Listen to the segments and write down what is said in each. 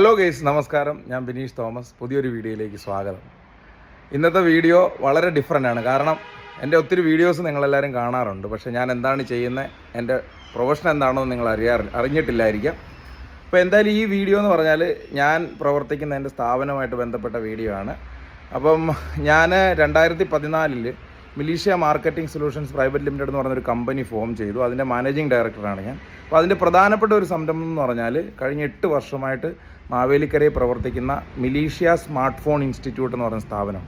Hello guys നമസ്കാരം. ഞാൻ Bineesh Thomas. പുതിയൊരു വീഡിയോയിലേക്ക് സ്വാഗതം. ഇന്നത്തെ വീഡിയോ വളരെ ഡിഫറെന്റ് ആണ്. കാരണം എന്റെ ഒത്തിരി വീഡിയോസ് നിങ്ങളെല്ലാവരും കാണാറുണ്ട്. പക്ഷേ ഞാൻ എന്താണ് ചെയ്യുന്നത് എന്റെ പ്രൊഫഷൻ എന്താണെന്ന് നിങ്ങൾ അറിയാറ് അറിഞ്ഞിട്ടില്ലായിരിക്കാം. അപ്പോൾ എന്തായാലും ഈ വീഡിയോ എന്ന് പറഞ്ഞാൽ ഞാൻ പ്രവർത്തിക്കുന്ന എന്റെ സ്ഥാപനവുമായിട്ട് ബന്ധപ്പെട്ട വീഡിയോ ആണ്. അപ്പം ഞാൻ രണ്ടായിരത്തി പതിനാലിൽ militia marketing solutions private limited എന്ന് പറഞ്ഞൊരു കമ്പനി ഫോം ചെയ്തു. അതിന്റെ മാനേജിംഗ് ഡയറക്ടറാണ് ഞാൻ. അപ്പോൾ അതിന്റെ പ്രധാനപ്പെട്ട ഒരു സംരംഭം എന്ന് പറഞ്ഞാൽ കഴിഞ്ഞ എട്ട് വർഷമായിട്ട് മാവേലിക്കരയിൽ പ്രവർത്തിക്കുന്ന മിലീഷ്യ സ്മാർട്ട് ഫോൺ ഇൻസ്റ്റിറ്റ്യൂട്ട് എന്ന് പറയുന്ന സ്ഥാപനം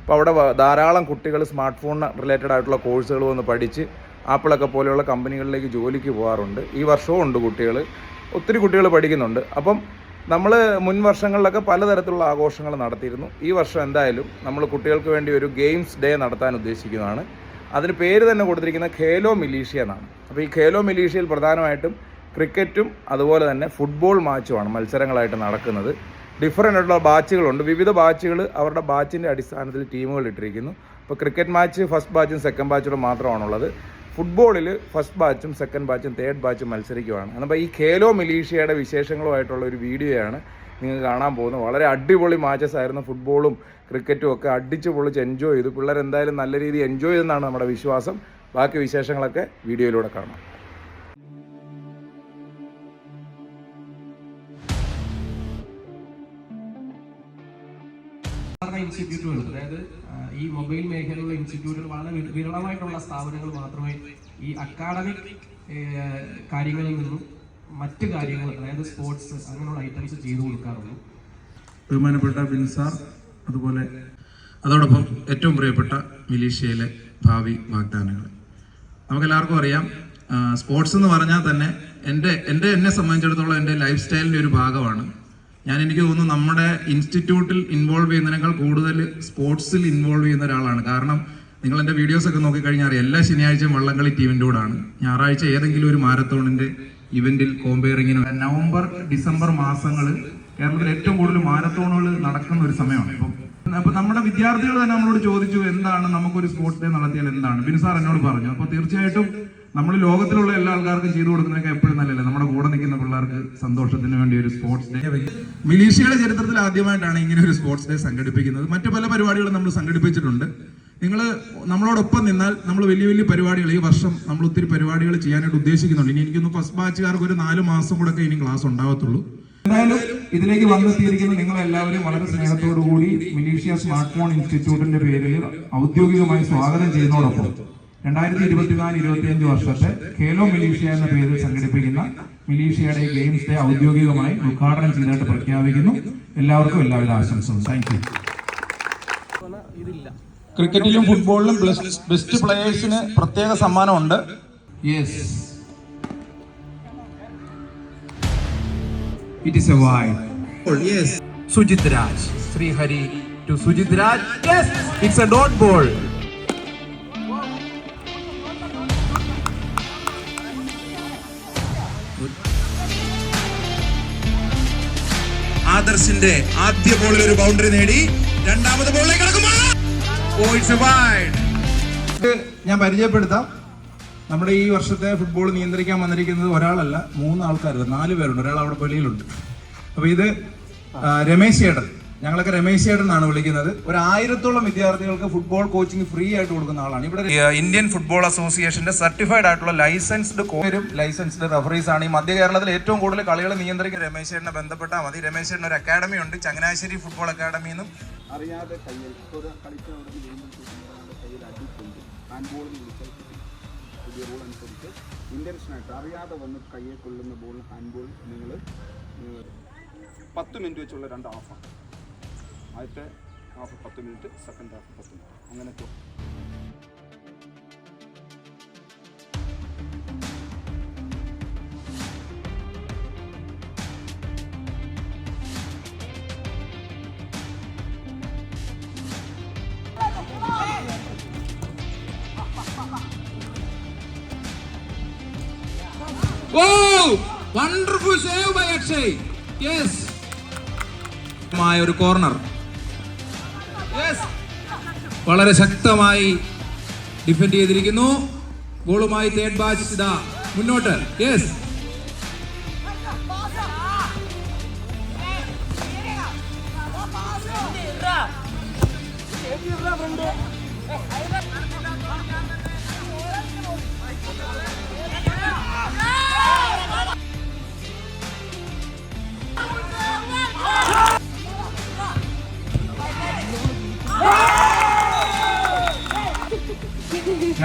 അപ്പോൾ അവിടെ ധാരാളം കുട്ടികൾ സ്മാർട്ട് ഫോണിന് റിലേറ്റഡ് ആയിട്ടുള്ള കോഴ്സുകൾ വന്ന് പഠിച്ച് ആപ്പിളൊക്കെ പോലെയുള്ള കമ്പനികളിലേക്ക് ജോലിക്ക് പോകാറുണ്ട്. ഈ വർഷവും ഉണ്ട് കുട്ടികൾ. ഒത്തിരി കുട്ടികൾ പഠിക്കുന്നുണ്ട്. അപ്പം നമ്മൾ മുൻ വർഷങ്ങളിലൊക്കെ പലതരത്തിലുള്ള ആഘോഷങ്ങൾ നടത്തിയിരുന്നു. ഈ വർഷം എന്തായാലും നമ്മൾ കുട്ടികൾക്ക് വേണ്ടി ഒരു ഗെയിംസ് ഡേ നടത്താൻ ഉദ്ദേശിക്കുന്നതാണ്. അതിന് പേര് തന്നെ കൊടുത്തിരിക്കുന്ന ഖേലോ മിലീഷ്യ എന്നാണ്. അപ്പോൾ ഈ ഖേലോ മിലീഷ്യയിൽ പ്രധാനമായിട്ടും ക്രിക്കറ്റും അതുപോലെ തന്നെ ഫുട്ബോൾ മാച്ചുമാണ് മത്സരങ്ങളായിട്ട് നടക്കുന്നത്. ഡിഫറന്റ് ആയിട്ടുള്ള ബാച്ചുകളുണ്ട്. വിവിധ ബാച്ചുകൾ അവരുടെ ബാച്ചിന്റെ അടിസ്ഥാനത്തിൽ ടീമുകൾ ഇട്ടിരിക്കുന്നു. അപ്പോൾ ക്രിക്കറ്റ് മാച്ച് ഫസ്റ്റ് ബാച്ചും സെക്കൻഡ് ബാച്ചും മാത്രമാണുള്ളത്. ഫുട്ബോളിൽ ഫസ്റ്റ് ബാച്ചും സെക്കൻഡ് ബാച്ചും തേർഡ് ബാച്ചും മത്സരിക്കുവാണ്. അപ്പോൾ ഈ ഖേലോ മിലീഷ്യയുടെ വിശേഷങ്ങളുമായിട്ടുള്ള ഒരു വീഡിയോയാണ് നിങ്ങൾ കാണാൻ പോകുന്നത്. വളരെ അടിപൊളി മാച്ചസ് ആയിരുന്നു ഫുട്ബോളും ക്രിക്കറ്റും ഒക്കെ. അടിച്ച് പൊളിച്ച് എൻജോയ് ചെയ്തു. പിള്ളേരെന്തായാലും നല്ല രീതിയിൽ എൻജോയ് ചെയ്തെന്നാണ് നമ്മുടെ വിശ്വാസം. ബാക്കി വിശേഷങ്ങളൊക്കെ വീഡിയോയിലൂടെ കാണാം. സാധാരണ ഇൻസ്റ്റിറ്റ്യൂട്ടുകൾ അതായത് ഈ മൊബൈൽ മേഖലയിലുള്ള ഇൻസ്റ്റിറ്റ്യൂട്ടുകൾ വളരെ വിരളമായിട്ടുള്ള സ്ഥാപനങ്ങൾ മാത്രമേ ഈ അക്കാഡമിക് കാര്യങ്ങളിൽ നിന്നും മറ്റ് കാര്യങ്ങൾ അതായത് സ്പോർട്സ് അങ്ങനെയുള്ള ഐറ്റംസ് ചെയ്തു കൊടുക്കാറുള്ളൂ. ബഹുമാനപ്പെട്ട ബിൻസാർ അതുപോലെ അതോടൊപ്പം ഏറ്റവും പ്രിയപ്പെട്ട മിലീഷ്യയിലെ ഭാവി വാഗ്ദാനങ്ങൾ. നമുക്കെല്ലാവർക്കും അറിയാം സ്പോർട്സ് എന്ന് പറഞ്ഞാൽ തന്നെ എന്റെ എന്റെ എന്നെ സംബന്ധിച്ചിടത്തോളം എന്റെ ലൈഫ് സ്റ്റൈലിന്റെ ഒരു ഭാഗമാണ്. ഞാൻ എനിക്ക് തോന്നുന്നു നമ്മുടെ ഇൻസ്റ്റിറ്റ്യൂട്ടിൽ ഇൻവോൾവ് ചെയ്യുന്നതിനേക്കാൾ കൂടുതൽ സ്പോർട്സിൽ ഇൻവോൾവ് ചെയ്യുന്ന ഒരാളാണ്. കാരണം നിങ്ങൾ എന്റെ വീഡിയോസ് ഒക്കെ നോക്കിക്കഴിഞ്ഞാൽ അറിയാം എല്ലാ ശനിയാഴ്ചയും വള്ളംകളി ടീമിന്റെ കൂടാണ്. ഞായറാഴ്ച ഏതെങ്കിലും ഒരു മാരത്തോണിന്റെ ഇവന്റിൽ കോമ്പയറിങ്ങിന് നവംബർ ഡിസംബർ മാസങ്ങൾ കേരളത്തിൽ ഏറ്റവും കൂടുതൽ മാരത്തോണുകൾ നടക്കുന്ന ഒരു സമയമാണ്. ഇപ്പം അപ്പൊ നമ്മുടെ വിദ്യാർത്ഥികൾ തന്നെ നമ്മളോട് ചോദിച്ചു എന്താണ് നമുക്കൊരു സ്പോർട്സ് ഡേ നടത്തിയാൽ എന്താണ്? ബിനു സാർ എന്നോട് പറഞ്ഞു. അപ്പൊ തീർച്ചയായിട്ടും നമ്മൾ ലോകത്തിലുള്ള എല്ലാ ആൾക്കാർക്കും ചെയ്തു കൊടുക്കുന്നതൊക്കെ എപ്പോഴും നല്ലല്ലേ നമ്മുടെ കൂടെ നിൽക്കുന്ന പിള്ളേർക്ക് സന്തോഷത്തിന് വേണ്ടി ഒരു സ്പോർട്സ് ഡേ മിലീഷ്യയുടെ ചരിത്രത്തിൽ ആദ്യമായിട്ടാണ് ഇങ്ങനെ ഒരു സ്പോർട്സ് ഡേ സംഘടിപ്പിക്കുന്നത്. മറ്റു പല പരിപാടികളും നമ്മൾ സംഘടിപ്പിച്ചിട്ടുണ്ട്. നിങ്ങൾ നമ്മളോടൊപ്പം നിന്നാൽ നമ്മൾ വലിയ വലിയ പരിപാടികൾ ഈ വർഷം നമ്മൾ ഒത്തിരി പരിപാടികൾ ചെയ്യാനായിട്ട് ഉദ്ദേശിക്കുന്നുണ്ട്. ഇനി എനിക്കൊന്ന് ഫസ്റ്റ് ബാച്ചുകാർക്ക് ഒരു നാല് മാസം കൂടെ ഇനി ക്ലാസ് ഉണ്ടാവത്തുള്ളൂ എന്തായാലും ഇതിലേക്ക് വന്നെത്തിയിരിക്കുന്ന നിങ്ങൾ എല്ലാവരും വളരെ സ്നേഹത്തോടു കൂടി മിലീഷ്യ സ്മാർട്ട് ഫോൺ ഇൻസ്റ്റിറ്റ്യൂട്ടിന്റെ പേരിൽ ഔദ്യോഗികമായി സ്വാഗതം ചെയ്യുന്നതോടൊപ്പം രണ്ടായിരത്തി ഇരുപത്തിനാല് ഇരുപത്തിയഞ്ച് വർഷത്തെ കേലോ മിലീഷ്യ എന്ന പേരിൽ സംഘടിപ്പിക്കുന്ന മിലീഷ്യയുടെ ഗെയിംസ് ഡേ ഔദ്യോഗികമായി ഉദ്ഘാടനം ചെയ്തതായിട്ട് പ്രഖ്യാപിക്കുന്നു. എല്ലാവർക്കും എല്ലാവിധ ആശംസകളും. താങ്ക് യു ക്രിക്കറ്റിലും ഫുട്ബോളിലും ബെസ്റ്റ് പ്ലേയേഴ്സിന് പ്രത്യേക സമ്മാനമുണ്ട്. Yes it is a wide yes Sujith Raj Sreehari to Sujith Raj yes it's a dot ball ആദർശിന്റെ ആദ്യ ബോളിൽ ഒരു ബൗണ്ടറി നേടി. രണ്ടാമത് ബോളിലേക്ക് ഓ ഇറ്റ്സ് എ വൈഡ് ഞാൻ പരിചയപ്പെടുത്താം. നമ്മുടെ ഈ വർഷത്തെ ഫുട്ബോൾ നിയന്ത്രിക്കാൻ വന്നിരിക്കുന്നത് ഒരാളല്ല മൂന്ന് ആൾക്കാർ നാല് പേരുണ്ട്. ഒരാൾ അവിടെ വെളിയിലുണ്ട് അപ്പൊ ഇത് രമേശ് ചേട്ടൻ. ഞങ്ങളൊക്കെ രമേശ് ചേട്ടൻ എന്നാണ് വിളിക്കുന്നത്. ഒരു ആയിരത്തോളം വിദ്യാർത്ഥികൾക്ക് ഫുട്ബോൾ കോച്ചിങ് ഫ്രീ ആയിട്ട് കൊടുക്കുന്ന ആളാണ്. ഇവിടെ ഇന്ത്യൻ ഫുട്ബോൾ അസോസിയേഷന്റെ സർട്ടിഫൈഡ് ആയിട്ടുള്ള ലൈസൻസ്ഡ് കോരും ലൈസൻസ്ഡ് റഫറീസ് ആണ്. ഈ മധ്യ കേരളത്തിൽ ഏറ്റവും കൂടുതൽ കളികൾ നിയന്ത്രിക്കുന്ന രമേശ് ചേട്ടനെ ബന്ധപ്പെട്ടാൽ മതി. രമേശ് ചേട്ടൻ ഒരു അക്കാഡമി ഉണ്ട്. ചങ്ങനാശ്ശേരി ഫുട്ബോൾ അക്കാഡമി എന്നും അറിയാതെ കയ്യിൽ അടിക്കുണ്ട് ഹാൻഡ്ബോളിൽ പുതിയ റൂൾ അനുസരിച്ച് ഇന്റൻഷനായിട്ട് അറിയാതെ വന്ന് കയ്യെ കൊള്ളുന്ന ബോൾ ഹാൻഡ്ബോൾ നിങ്ങൾ പത്ത് മിനിറ്റ് വെച്ചുള്ള രണ്ട് ഹാഫാണ് ആദ്യത്തെ ഹാഫ് പത്ത് മിനിറ്റ് സെക്കൻഡ് ഹാഫ് പത്ത് മിനിറ്റ് അങ്ങനത്തെ wonderful save by Akshay yes ഒരു കോർണർ യെസ് വളരെ ശക്തമായി ഡിഫെൻഡ് ചെയ്തിരിക്കുന്നു. ഗോളുമായി തേർഡ് ബാച്ച് ഇതാ മുന്നോട്ട്. യെസ്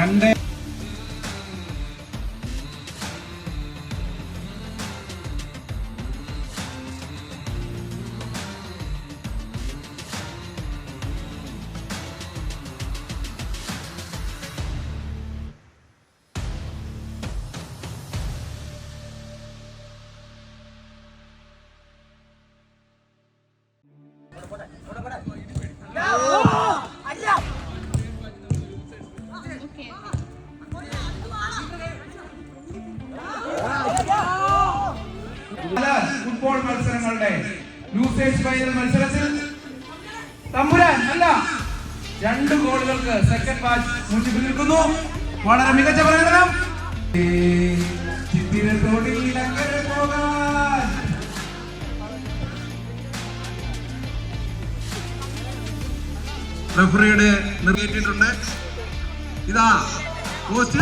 രണ്ട് യൂസേജ് ഫൈനൽ മത്സരത്തിൽ തമ്പുരാൻ അല്ല രണ്ട് ഗോളുകൾക്ക് സെക്കൻഡ് ബാച്ച് മുന്നിൽ നിൽക്കുന്നു. വളരെ മികച്ച പ്രകടനം. പോകാൻ. റഫറിയുടെ നിർവഹിച്ചിട്ടുണ്ട് ഇതാ പോസ്റ്റ്.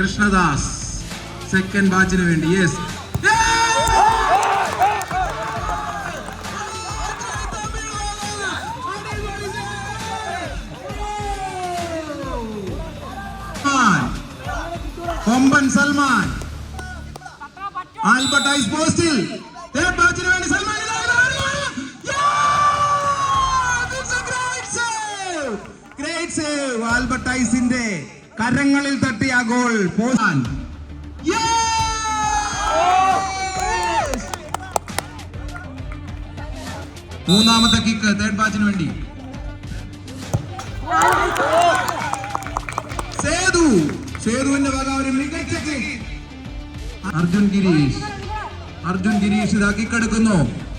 കൃഷ്ണദാസ് സെക്കൻഡ് ബാച്ചിന് വേണ്ടി. യെസ് കൊമ്പൻ സൽമാൻ. ആൽബർട്ട് ഐസ് പോസ്റ്റിൽ തേർഡ് ബാച്ചിന് വേണ്ടി സൽമാൻ. ഇതാ, സേവ്. ആൽബർട്ട് ഐസിന്റെ. കരങ്ങളിൽ തട്ടിയ ഗോൾ പോസാൻ മൂന്നാമത്തെ കിക്ക് തേർഡ് ബാച്ചിന് വേണ്ടി. സേതു. സേതുവിന്റെ വക ഒരു മികച്ച അർജുൻ ഗിരീഷ്. അർജുൻ ഗിരീഷ് ഇതാ കിക്കെടുക്കുന്നു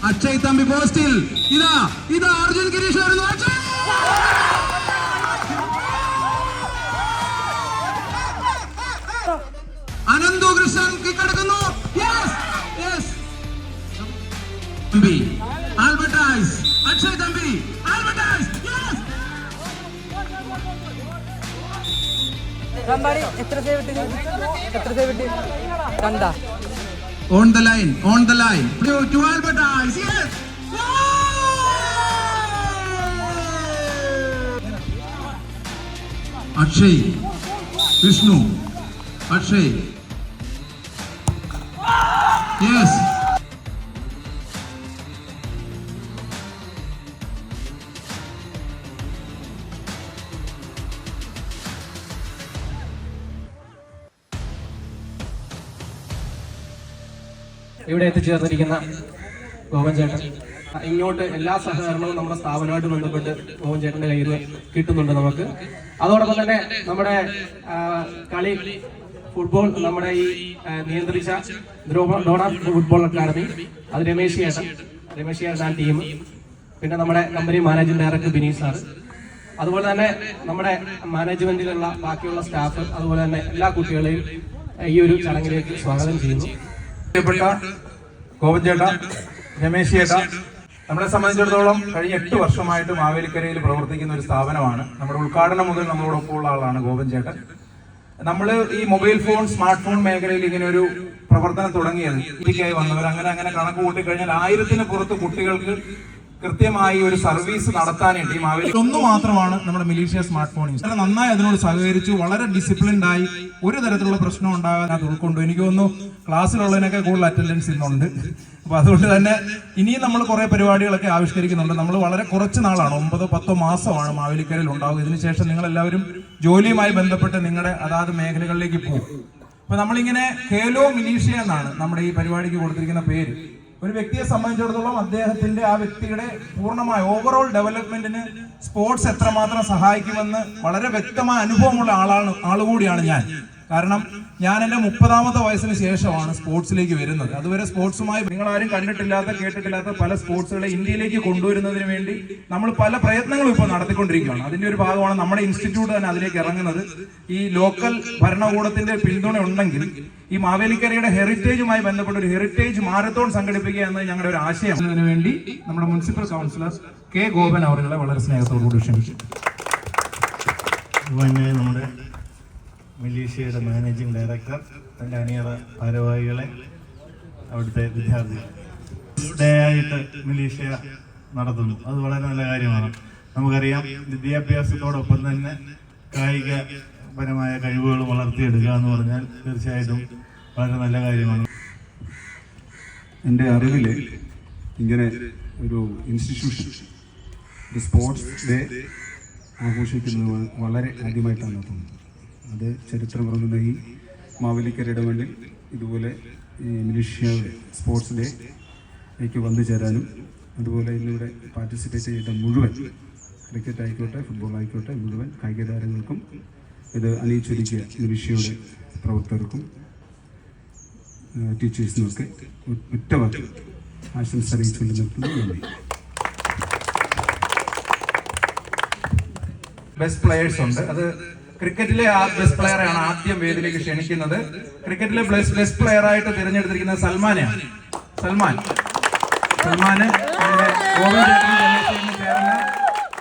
അക്ഷയ് തമ്പി പോസ്റ്റിൽ ഇതാ ഇതാ അർജുൻ ഗിരീഷ് വരുന്നു. അക്ഷയ്! Yes! തമ്പി ആൽബർട്ടൈസ് അക്ഷയ് തമ്പി ആൽബർട്ടൈസ് Yes! റമ്പാടി എത്ര സേവ് എത്ര സേവ് ഇട്ട് രണ്ടാ. On the line, on the line. To, to Albertines, yes! Akshay Vishnu Akshay yes ഇവിടെ എത്തിച്ചേർന്നിരിക്കുന്ന ഗോവൻ ചേട്ടൻ. ഇങ്ങോട്ട് എല്ലാ സഹകരണവും നമ്മുടെ സ്ഥാപനമായിട്ട് ബന്ധപ്പെട്ട് ഗോവൻ ചേട്ടന്റെ കയ്യിൽ കിട്ടുന്നുണ്ട് നമുക്ക്. അതോടൊപ്പം തന്നെ നമ്മുടെ കളി ഫുട്ബോൾ നമ്മുടെ ഈ നിയന്ത്രിച്ച ഡോണ ഫുട്ബോൾ അക്കാദമി അത് രമേശ് ചേട്ടൻ രമേശ് ചേട്ടൻ ടീം പിന്നെ നമ്മുടെ company managing director Bineesh sir അതുപോലെ തന്നെ നമ്മുടെ മാനേജ്മെന്റിലുള്ള ബാക്കിയുള്ള സ്റ്റാഫ് അതുപോലെ തന്നെ എല്ലാ കുട്ടികളെയും ഈ ഒരു ചടങ്ങിലേക്ക് സ്വാഗതം ചെയ്യുന്നു. പ്രിയപ്പെട്ട ഗോപൻ ചേട്ട രമേശ് ചേട്ട നമ്മളെ സംബന്ധിച്ചിടത്തോളം കഴിഞ്ഞ എട്ട് വർഷമായിട്ട് മാവേലിക്കരയിൽ പ്രവർത്തിക്കുന്ന ഒരു സ്ഥാപനമാണ്. നമ്മുടെ ഉദ്ഘാടനം മുതൽ നമ്മളോടൊപ്പം ഉള്ള ആളാണ് ഗോപൻ ചേട്ടൻ. നമ്മൾ ഈ മൊബൈൽ ഫോൺ സ്മാർട്ട് ഫോൺ മേഖലയിൽ ഇങ്ങനെ ഒരു പ്രവർത്തനം തുടങ്ങിയത്. വന്നവർ. അങ്ങനെ അങ്ങനെ കണക്ക് കൂട്ടിക്കഴിഞ്ഞാൽ ആയിരത്തിന് പുറത്ത് കുട്ടികൾക്ക് കൃത്യമായി ഒരു സർവീസ് നടത്താനായിട്ട് ഈ മാവേലി ഒന്ന് മാത്രമാണ് നമ്മുടെ മിലീഷ്യ സ്മാർട്ട് ഫോൺ യൂസ് നന്നായി അതിനോട് സഹകരിച്ചു വളരെ ഡിസിപ്ലിൻഡ് ആയി ഒരു തരത്തിലുള്ള പ്രശ്നം ഉണ്ടാകാൻ അത് ഉൾക്കൊണ്ടു. എനിക്ക് തോന്നുന്നു ക്ലാസ്സിലുള്ളതിനൊക്കെ കൂടുതൽ അറ്റൻഡൻസ് ഇന്നുണ്ട്. അപ്പൊ അതുകൊണ്ട് തന്നെ ഇനിയും നമ്മൾ കുറെ പരിപാടികളൊക്കെ ആവിഷ്കരിക്കുന്നുണ്ട്. നമ്മൾ വളരെ കുറച്ച് നാളാണ് ഒമ്പതോ പത്തോ മാസമാണ് മാവേലിക്കരയിൽ ഉണ്ടാവുക. ഇതിനുശേഷം നിങ്ങൾ എല്ലാവരും ജോലിയുമായി ബന്ധപ്പെട്ട് നിങ്ങളുടെ അതാത് മേഖലകളിലേക്ക് പോകും. അപ്പൊ നമ്മളിങ്ങനെ ഖേലോ മിലീഷ്യ എന്നാണ് നമ്മുടെ ഈ പരിപാടിക്ക് കൊടുത്തിരിക്കുന്ന പേര്. ഒരു വ്യക്തിയെ സംബന്ധിച്ചിടത്തോളം അദ്ദേഹത്തിന്റെ ആ വ്യക്തിയുടെ പൂർണമായ ഓവറോൾ ഡെവലപ്മെന്റിന് സ്പോർട്സ് എത്രമാത്രം സഹായിക്കുമെന്ന് വളരെ വ്യക്തമായ അനുഭവമുള്ള ആളാണ് ആളുകൂടിയാണ് ഞാൻ. കാരണം ഞാൻ എന്റെ മുപ്പതാമത്തെ വയസ്സിന് ശേഷമാണ് സ്പോർട്സിലേക്ക് വരുന്നത്. അതുവരെ സ്പോർട്സുമായി നിങ്ങൾ ആരും കണ്ടിട്ടില്ലാത്ത കേട്ടിട്ടില്ലാത്ത പല സ്പോർട്സുകളെ ഇന്ത്യയിലേക്ക് കൊണ്ടുവരുന്നതിന് വേണ്ടി നമ്മൾ പല പ്രയത്നങ്ങളും ഇപ്പോൾ നടത്തിക്കൊണ്ടിരിക്കുകയാണ്. അതിന്റെ ഒരു ഭാഗമാണ് നമ്മുടെ ഇൻസ്റ്റിറ്റ്യൂട്ട് തന്നെ അതിലേക്ക് ഇറങ്ങുന്നത്. ഈ ലോക്കൽ ഭരണകൂടത്തിന്റെ പിന്തുണ ഉണ്ടെങ്കിൽ ഈ മാവേലിക്കരയുടെ ഹെറിറ്റേജുമായി ബന്ധപ്പെട്ട ഒരു ഹെറിറ്റേജ് മാരത്തോൺ സംഘടിപ്പിക്കുക എന്നത് ഞങ്ങളുടെ ഒരു ആശയം. അതിനു വേണ്ടി നമ്മുടെ മുനിസിപ്പൽ കൗൺസിലർ കെ ഗോപൻ അവരുടെ വളരെ സ്നേഹത്തോടുകൂടി ക്ഷണിച്ചു അതുപോലെ നമ്മുടെ മലേഷ്യയുടെ മാനേജിംഗ് ഡയറക്ടർ തന്റെ അണിയറ ഭാരവാഹികളെ അവിടുത്തെ വിദ്യാർത്ഥികൾ. ഡേ ആയിട്ട് മിലീഷ്യ നടത്തുന്നു. അത് വളരെ നല്ല കാര്യമാണ്. നമുക്കറിയാം വിദ്യാഭ്യാസത്തോടൊപ്പം തന്നെ കായികപരമായ കഴിവുകൾ വളർത്തിയെടുക്കുക എന്ന് പറഞ്ഞാൽ തീർച്ചയായിട്ടും വളരെ നല്ല കാര്യമാണ്. എന്റെ അറിവിൽ ഇങ്ങനെ ഒരു ഇൻസ്റ്റിറ്റ്യൂഷൻ ഒരു സ്പോർട്സ് ഡേ ആഘോഷിക്കുന്നത് വളരെ ആദ്യമായിട്ടാണ് തോന്നുന്നത്. അത് ചരിത്രം പറയുന്ന ഈ മാവേലിക്കരയുടെ മണ്ണിൽ ഇതുപോലെ മിലിഷ്യ സ്പോർട്സ് ഡേക്ക് വന്നു ചേരാനും അതുപോലെ ഇന്നിവിടെ പാർട്ടിസിപ്പേറ്റ് ചെയ്ത മുഴുവൻ ക്രിക്കറ്റ് ആയിക്കോട്ടെ ഫുട്ബോൾ ആയിക്കോട്ടെ മുഴുവൻ കായിക താരങ്ങൾക്കും ഇത് അണിയിച്ചൊരുക്കിയ മിലിഷ്യയുടെ പ്രവർത്തകർക്കും ടീച്ചേഴ്സിനൊക്കെ ഒറ്റവാക്കി ആശംസ അറിയിച്ചുകൊണ്ട് നിർത്തുന്നു. നന്ദി. ബെസ്റ്റ് പ്ലെയേഴ്സ് ഉണ്ട്. അത് ക്രിക്കറ്റിലെ ആ ബെസ്റ്റ് പ്ലെയറാണ് ആദ്യം വേദിയിലേക്ക് ക്ഷണിക്കുന്നത്. ക്രിക്കറ്റിലെ ബെസ്റ്റ് പ്ലെയർ ആയിട്ട് തിരഞ്ഞെടുത്തിരിക്കുന്ന സൽമാനെയാണ് സൽമാൻ. സൽമാന്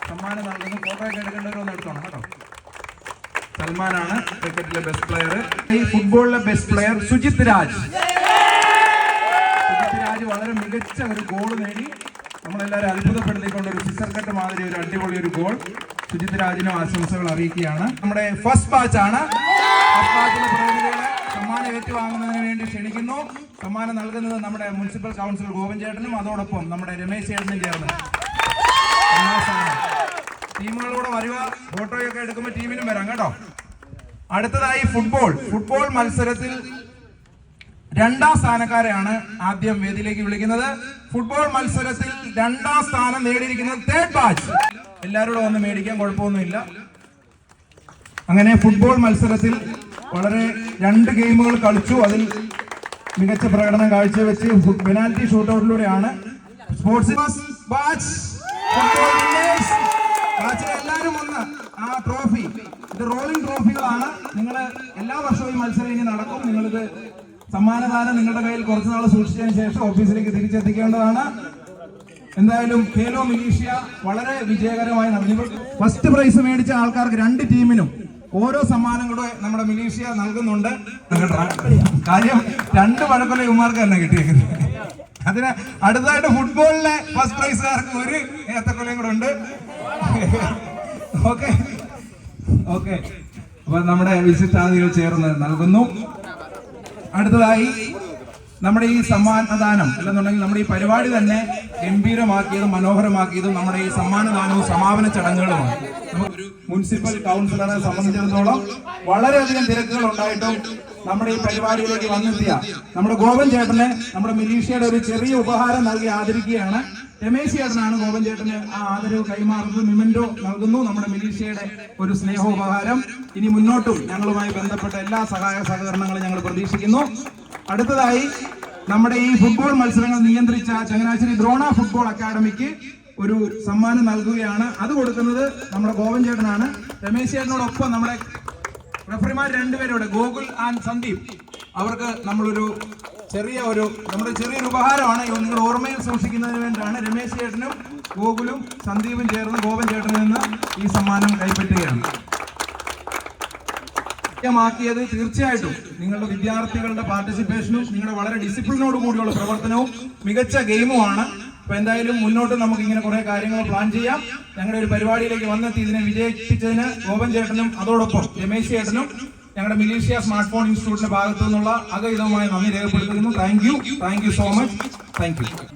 സമ്മാനം നൽകുന്നു. ഫോട്ടോ ഒക്കെ എടുക്കേണ്ടവരൊന്ന് എടുത്തോണം കേട്ടോ. സൽമാനാണ് ക്രിക്കറ്റിലെ ബെസ്റ്റ് പ്ലെയർ ഈ ഫുട്ബോളിലെ ബെസ്റ്റ് പ്ലെയർ സുജിത് രാജ്. സുജിത് രാജ് വളരെ മികച്ച ഒരു ഗോൾ നേടി. നമ്മളെല്ലാവരും അത്ഭുതപ്പെടുത്തിക്കൊണ്ട് ഒരു സിസർ കട്ട് മാതിരി ഒരു അടിപൊളി ഒരു ഗോൾ സുജിത് രാജിനും ആശംസകൾ അറിയിക്കുകയാണ്. നമ്മുടെ ഫസ്റ്റ് ബാച്ച് ആണ്. ബാച്ചിലെ പ്രതിനിധികളെ സമ്മാനം ഏറ്റുവാങ്ങുന്നതിന് വേണ്ടി ക്ഷണിക്കുന്നു. സമ്മാനം നൽകുന്നത് നമ്മുടെ മുനിസിപ്പൽ കൗൺസിലർ ഗോവൻ ചേട്ടനും അതോടൊപ്പം നമ്മുടെ രമേശ് ചേട്ടനും ചേർന്ന്. ടീമുകളിലൂടെ വരിക. ഫോട്ടോയൊക്കെ എടുക്കുമ്പോൾ ടീമിനും വരാം കേട്ടോ. അടുത്തതായി ഫുട്ബോൾ ഫുട്ബോൾ മത്സരത്തിൽ രണ്ടാം സ്ഥാനക്കാരെയാണ് ആദ്യം വേദിയിലേക്ക് വിളിക്കുന്നത്. ഫുട്ബോൾ മത്സരത്തിൽ രണ്ടാം സ്ഥാനം നേടിയിരിക്കുന്നത് തേർഡ് ബാച്ച് എല്ലാവരോടും ഒന്ന് മേടിക്കാൻ കുഴപ്പമൊന്നുമില്ല. അങ്ങനെ ഫുട്ബോൾ മത്സരത്തിൽ വളരെ രണ്ട് ഗെയിമുകൾ കളിച്ചു. അതിൽ മികച്ച പ്രകടനം കാഴ്ചവെച്ച് പെനാൽറ്റി ഷൂട്ടൗട്ടിലൂടെയാണ് സ്പോർട്സ് ബാച്ച് എല്ലാവരും ഒന്ന് ആ ട്രോഫി ഇത് റോളിംഗ് ട്രോഫികളാണ്. നിങ്ങൾ എല്ലാ വർഷവും ഈ മത്സരം ഇനി നടക്കും. നിങ്ങളിത് സമ്മാനദാനം നിങ്ങളുടെ കയ്യിൽ കുറച്ച് നാൾ സൂക്ഷിച്ചതിന് ശേഷം ഓഫീസിലേക്ക് തിരിച്ചെത്തിക്കേണ്ടതാണ്. എന്തായാലും ഖേലോ മിലീഷ്യ വളരെ വിജയകരമായി നടന്നു. ഫസ്റ്റ് പ്രൈസ് മേടിച്ച ആൾക്കാർക്ക് രണ്ട് ടീമിനും ഓരോ സമ്മാനം കൂടെ നമ്മുടെ മിലീഷ്യ നൽകുന്നുണ്ട്. കാര്യം രണ്ട് വഴക്കുള്ള ഇവന്മാർക്ക് തന്നെ കിട്ടിയേക്കുന്നത്. അതിന് അടുത്തായിട്ട് ഫുട്ബോളിലെ ഫസ്റ്റ് പ്രൈസുകാർക്ക് ഒരു ഏത്തക്കൊലയും കൂടെ ഉണ്ട്. ഓക്കെ ഓക്കെ അപ്പൊ നമ്മുടെ വിശിഷ്ടാതികൾ ചേർന്ന് നൽകുന്നു. അടുത്തതായി നമ്മുടെ ഈ സമ്മാനദാനം അല്ലെന്നുണ്ടെങ്കിൽ നമ്മുടെ ഈ പരിപാടി തന്നെ ഗംഭീരമാക്കിയതും മനോഹരമാക്കിയതും നമ്മുടെ ഈ സമ്മാനദാനവും സമാപന ചടങ്ങുകളുമാണ്. മുനിസിപ്പൽ കൗൺസിലറെ സംബന്ധിച്ചിടത്തോളം വളരെയധികം തിരക്കുകൾ ഉണ്ടായിട്ടും നമ്മുടെ ഈ പരിപാടിയിലേക്ക് വന്നെത്തിയ നമ്മുടെ ഗോപൻ ചേട്ടനെ നമ്മുടെ മിലീഷ്യയുടെ ഒരു ചെറിയ ഉപഹാരം നൽകി ആദരിക്കുകയാണ്. രമേശ് ചേട്ടനാണ് ഗോപൻ ചേട്ടന് ആ ആദരവ് കൈമാറുന്നത് മിമന്റോ നൽകുന്നു. നമ്മുടെ മിലീഷയുടെ ഒരു സ്നേഹോപകാരം ഇനി മുന്നോട്ടും ഞങ്ങളുമായി ബന്ധപ്പെട്ട എല്ലാ സഹായ സഹകരണങ്ങളും ഞങ്ങൾ പ്രതീക്ഷിക്കുന്നു. അടുത്തതായി നമ്മുടെ ഈ ഫുട്ബോൾ മത്സരങ്ങൾ നിയന്ത്രിച്ച ചങ്ങനാശ്ശേരി ദ്രോണ ഫുട്ബോൾ അക്കാദമിക്ക് ഒരു സമ്മാനം നൽകുകയാണ്. അത് കൊടുക്കുന്നത് നമ്മുടെ ഗോവൻ ചേട്ടനാണ്. രമേശ് ചേട്ടനോടൊപ്പം നമ്മുടെ റഫറിമാർ രണ്ടുപേരോട് ഗോകുൽ ആൻഡ് സന്ദീപ്. അവർക്ക് നമ്മളൊരു ചെറിയ ഒരു നമ്മുടെ ചെറിയൊരു ഉപഹാരമാണ്. ഇവ നിങ്ങൾ ഓർമ്മയിൽ സൂക്ഷിക്കുന്നതിന് വേണ്ടിയാണ് രമേശ് ചേട്ടനും ഗോകുലും സന്ദീപും ചേർന്ന് ഗോപൻ ചേട്ടനിൽ നിന്ന് ഈ സമ്മാനം കൈപ്പറ്റുകയാണ്. ിയത് തീർച്ചയായിട്ടും നിങ്ങളുടെ വിദ്യാർത്ഥികളുടെ പാർട്ടിസിപ്പേഷനും നിങ്ങളുടെ വളരെ ഡിസിപ്ലിനോട് കൂടിയുള്ള പ്രവർത്തനവും മികച്ച ഗെയിമുമാണ്. അപ്പൊ എന്തായാലും മുന്നോട്ട് നമുക്ക് ഇങ്ങനെ കുറെ കാര്യങ്ങൾ പ്ലാൻ ചെയ്യാം. ഞങ്ങളുടെ ഒരു പരിപാടിയിലേക്ക് വന്നെത്തി. ഇതിനെ വിജയിപ്പിച്ചതിന് ഗോപൻ ചേട്ടനും അതോടൊപ്പം രമേശ് ചേട്ടനും ഞങ്ങളുടെ മിലീഷ്യ സ്മാർട്ട് ഫോൺ ഇൻസ്റ്റിറ്റ്യൂട്ടിന്റെ ഭാഗത്തു നിന്നുള്ള അകഹിതമായ നന്ദി രേഖപ്പെടുത്തുന്നു. Thank you thank you so much thank you